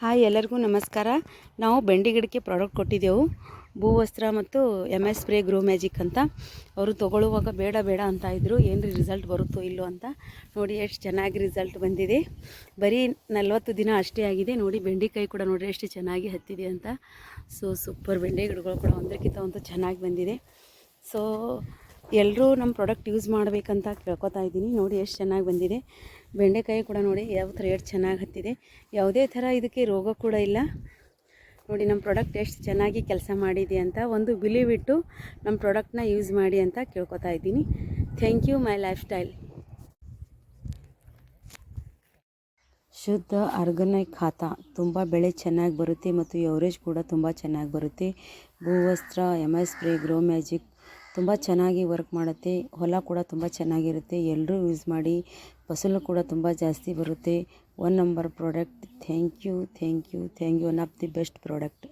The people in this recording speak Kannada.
ಹಾಯ್ ಎಲ್ಲರಿಗೂ ನಮಸ್ಕಾರ. ನಾವು ಬೆಂಡಿ ಗಿಡಕ್ಕೆ ಪ್ರಾಡಕ್ಟ್ ಕೊಟ್ಟಿದ್ದೆವು. ಭೂವಸ್ತ್ರ ಮತ್ತು M S spray grow magic ಅಂತ. ಅವರು ತೊಗೊಳ್ಳುವಾಗ ಬೇಡ ಬೇಡ ಅಂತ ಇದ್ದರು ಏನು ರಿಸಲ್ಟ್ ಬರುತ್ತೋ ಇಲ್ಲೋ ಅಂತ. ನೋಡಿ, ಎಷ್ಟು ಚೆನ್ನಾಗಿ ರಿಸಲ್ಟ್ ಬಂದಿದೆ. ಬರೀ ನಲ್ವತ್ತು ದಿನ ಅಷ್ಟೇ ಆಗಿದೆ. ನೋಡಿ ಬೆಂಡೆಕಾಯಿ ಕೂಡ ನೋಡಿ ಎಷ್ಟು ಚೆನ್ನಾಗಿ ಹತ್ತಿದೆ ಅಂತ. ಸೊ ಸೂಪರ್ ಬೆಂಡೆ ಗಿಡಗಳು ಕೂಡ ಒಂದಕ್ಕಿಂತ ಒಂದು ಚೆನ್ನಾಗಿ ಬಂದಿದೆ. ಸೊ ಎಲ್ಲರೂ ನಮ್ಮ ಪ್ರಾಡಕ್ಟ್ ಯೂಸ್ ಮಾಡಬೇಕಂತ ಕೇಳ್ಕೊತಾ ಇದ್ದೀನಿ. ನೋಡಿ ಎಷ್ಟು ಚೆನ್ನಾಗಿ ಬಂದಿದೆ. ಬೆಂಡೆಕಾಯಿ ಕೂಡ ನೋಡಿ ಯಾವ ಥರ ಎಷ್ಟು ಚೆನ್ನಾಗಿ ಹತ್ತಿದೆ. ಯಾವುದೇ ಥರ ಇದಕ್ಕೆ ರೋಗ ಕೂಡ ಇಲ್ಲ. ನೋಡಿ ನಮ್ಮ ಪ್ರಾಡಕ್ಟ್ ಎಷ್ಟು ಚೆನ್ನಾಗಿ ಕೆಲಸ ಮಾಡಿದೆ ಅಂತ ಒಂದು ಬಿಟ್ಟು ನಮ್ಮ ಪ್ರಾಡಕ್ಟ್ನ ಯೂಸ್ ಮಾಡಿ ಅಂತ ಕೇಳ್ಕೊತಾ ಇದ್ದೀನಿ. Thank you my lifestyle ಶುದ್ಧ ಆರ್ಗನೈಕ್ ಖಾತ. ತುಂಬ ಬೆಳೆ ಚೆನ್ನಾಗಿ ಬರುತ್ತೆ ಮತ್ತು ಎವರೇಜ್ ಕೂಡ ತುಂಬ ಚೆನ್ನಾಗಿ ಬರುತ್ತೆ. Bhuvastra M S spray grow magic ತುಂಬ ಚೆನ್ನಾಗಿ ವರ್ಕ್ ಮಾಡುತ್ತೆ. ಹೊಲ ಕೂಡ ತುಂಬ ಚೆನ್ನಾಗಿರುತ್ತೆ. ಎಲ್ಲರೂ ಯೂಸ್ ಮಾಡಿ ಫಸಲು ಕೂಡ ತುಂಬ ಜಾಸ್ತಿ ಬರುತ್ತೆ. One number product thank you thank you thank you one of the best product